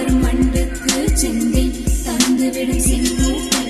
வரும் மண்ணுக்கு செந்தி தந்துவிடும் செங்கூட்டம்